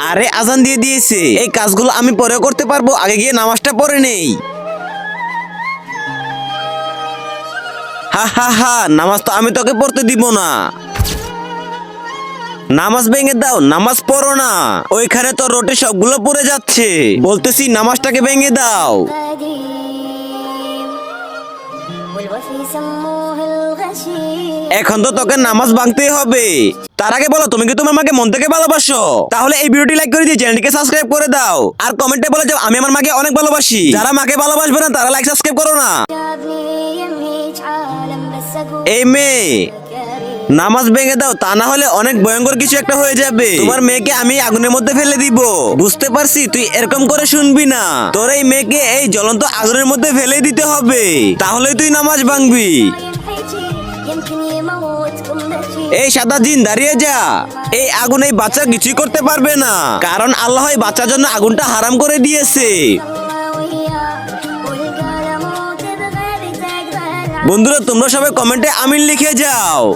আরে আজান দিয়ে দিয়েছে। এই কাজগুলো আমি পরে করতে পারব, আগে গিয়ে নামাজটা পড়ে নেই। হা হা হা, নামাজ তো আমি তোকে পড়তে দিব না। নামাজ ভেঙে দাও, নামাজ পড়ো না। ওইখানে তো রোটে সবগুলো পড়ে যাচ্ছে। বলতেছি নামাজটাকে ভেঙে দাও। এখন তো তোকে নামাজ ভাঙতেই হবে। তার আগে বলো, তুমি কি তোমার মাকে মন থেকে ভালোবাসো? তাহলে এই ভিডিওটি লাইক করে দিয়ে চ্যানেলটিকে সাবস্ক্রাইব করে দাও। আর কমেন্টে বলে যে, আমি আমার মাকে অনেক ভালোবাসি। যারা মাকে ভালোবাসবে না, তারা লাইক সাবস্ক্রাইব করো না। এই মেয়ে, নামাজ ভেঙে দাও, তা না হলে অনেক ভয়ঙ্কর কিছু একটা হয়ে যাবে। তোমার মেয়েকে আমি আগুনের মধ্যে ফেলে দিব। বুঝতে পারছি, তুই এরকম করে শুনবি না। তোর এই মেয়েকে এই জ্বলন্ত আগুনের মধ্যে ফেলে দিতে হবে। তাহলে তুই নামাজ ভাঙবি। এই সাদা জিন দাঁড়িয়ে যা। এই আগুন এই বাচ্চা কিছুই করতে পারবে না। কারণ আল্লাহ এই বাচ্চার জন্য আগুনটা হারাম করে দিয়েছে। বন্ধুরা, তোমরা সবাই কমেন্টে আমিন লিখে যাও।